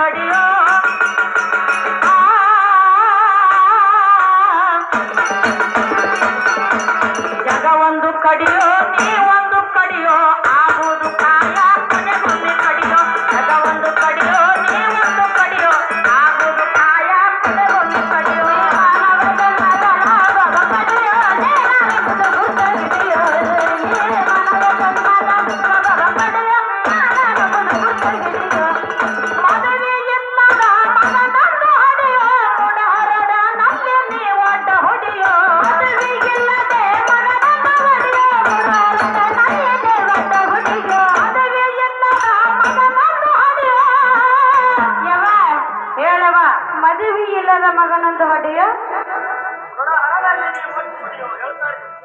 ಕಡಿಯೋ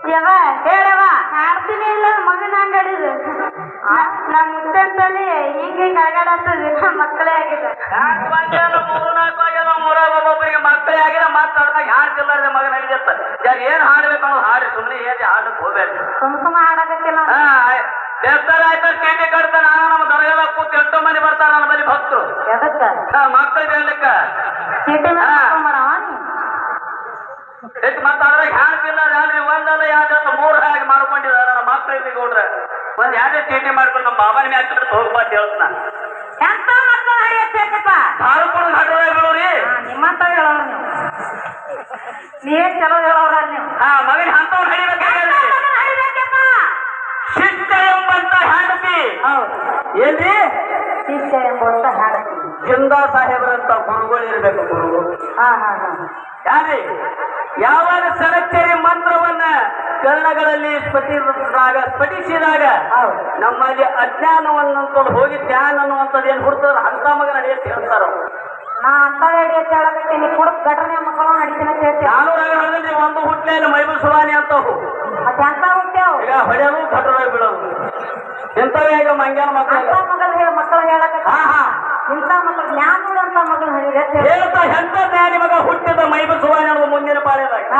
ಯವ ಹೇಳವ ಆಡ್ತೀನಿ ಇಲ್ಲ ಮಗನ ಅಂಗಡಿದು. ನಮ್ಮ ಮುತ್ತಂತಲ್ಲಿ ಹಿಂಗೆ ಹಿಂಗೆ ಅಗಾಡತ್ತದ ನಮ್ಮ ಮಕ್ಕಳೇ ಆಗಿದೆ ಒಬ್ಬೊಬ್ಬರಿಗೆ ಮಕ್ಕಳೇ ಆಗಿಲ್ಲ. ಮತ್ತೆ ಅದ್ರಾಗ ಹಾಡ್ತಿಲ್ಲಾರ್ದೆ ಮಗನ ಹಿಡಿಯತ್ತ ಯಾರು ಏನ್ ಹಾಡ್ಬೇಕು ಅನ್ನೋದು ಹಾಡಿ ಸುಮ್ಮನೆ ಏನ್ ಹಾಡಕ್ ಹೋಗ್ಬೇಕು ಸುಮ್ ಸುಮ್ಮ ಹಾಡಕತ್ತಿಲ್ಲ ದೇವಸ್ಥಾನ ಆಯ್ತು ಚೀಟಿ ಕಟ್ತಾನ ನಾನು ನಮ್ಮ ದರಗೆಲ್ಲ ಕೂತು ಎಷ್ಟೋ ಮಂದಿ ಬರ್ತಾರ ನನ್ನ ಬಳಿ ಭಕ್ತರು ಎದಕ್ಕ ಹಾ ಮಕ್ಕಳಿಗೆ ಹೇಳಲಿಕ್ಕ ಚೀಟಿ ಮೇಲೆ ಹಾ. ಹಾಕೊಂಬರವ ನೀ? ಹೆಚ್ಚು ಮತ್ತೆ ಅದ್ರಾಗ ಹಾಡ್ತಿಲ್ಲ ಯಾವ್ದು ಒಂದಲ್ಲ ಯಾವ್ದಲ್ಲ ಮೂರು ಹಾಗೆ ಮಾಡ್ಕೊಂಡಿದ್ದಾರೆ ನನ್ನ ಇಲ್ಲಿ ನೋಡ್ರೆ ಒಂದ್ ಯಾವ್ದೇ ಚೀಟಿ ಮಾಡ್ಕೊಂಡು ನಮ್ಮ ಬಾಬನ ಮ್ಯಾಚ್ ಹೋಗ್ಬಾ ಅಂತ ಹೇಳ್ತಾನ ಎಂತ ಮಕ್ಕಳು ಹರಿಯತ್ತಪ್ಪ ಹಾರುಕೊಂಡು ಹಠದಾಗ ಬೀಳೋರಿ ನಿಮ್ಮಂತ ಹೇಳೋರು ನೀವು. ನೀವೇ ಚಲೋ ಹೇಳೋರ ನೀವು? ಹಾ ಮಗನ ಅಂತವ್ರು ಶಿಷ್ಟ ಎಂಬಂತ ಹೆಂಡತಿ ಹೌದು. ಏನ್ರಿ? ಶಿಷ್ಟ ಎಂಬಂತ ಜಿಂದ ಸಾಹೇಬರಂತ ಗುರುಗಳು ಇರ್ಬೇಕು ಗುರುಗಳು. ಹಾ ಹಾ ಹಾ. ಯಾರಿ ಯಾವಾಗ ಸರಚರಿ ಮಂತ್ರವನ್ನ ಕರ್ಣಗಳಲ್ಲಿ ಸ್ಫಟಿಸಿದಾಗ ಸ್ಫಟಿಸಿದಾಗ ನಮ್ಮಲ್ಲಿ ಅಜ್ಞಾನವನ್ನು ಅಂತ ಹೋಗಿ ಧ್ಯಾನ ಅನ್ನುವಂಥದ್ದು ಏನು ಹುಡ್ತದ ಅಂತ ಮಗ ನಡೆಯುತ್ತೆ ಹೇಳ್ತಾರ ನಾ ಅಂತ ಹೇಳಿ ಅಂತ ಹೇಳಕತ್ತೀನಿ ಕೂಡ ಘಟನೆ ಮಕ್ಕಳು ನಡೀತೀನಿ ಅಂತ ಹೇಳ್ತೀನಿ. ನಾನು ಹಳ್ಳಿ ಒಂದು ಹುಟ್ಟಲೆ ಮೈಬಲ್ ಸುಲಾನಿ ಅಂತ ಮತ್ತೆ ಹೊಡೆಯಲು ಹುಟ್ಟ್ಯಾವ ಈಗ ಹೊಡೆಯೋದು ಕಟ್ಟದಾಗ ಬೀಳೋದು. ಎಂತವೇ ಈಗ ಮಂಗ್ಯಾನ ಮಕ್ಕಳು ಹೇಳ ಮಕ್ಕಳು ಹೇಳಕತ್ತ? ಹಾ ಹಾ. ಇಂಥ ಮಕ್ಕಳು ಜ್ಞಾನ ಅಂತ ಮಕ್ಕಳು ಹೇಳ್ತಾ ಎಂತ ಜ್ಞಾನಿ ಮಗ ಹುಟ್ಟಿದ ಸುವಾನಿ ಅನ್ನೋದು ಮುಂದಿನ ಪಾಳ್ಯದಾಗ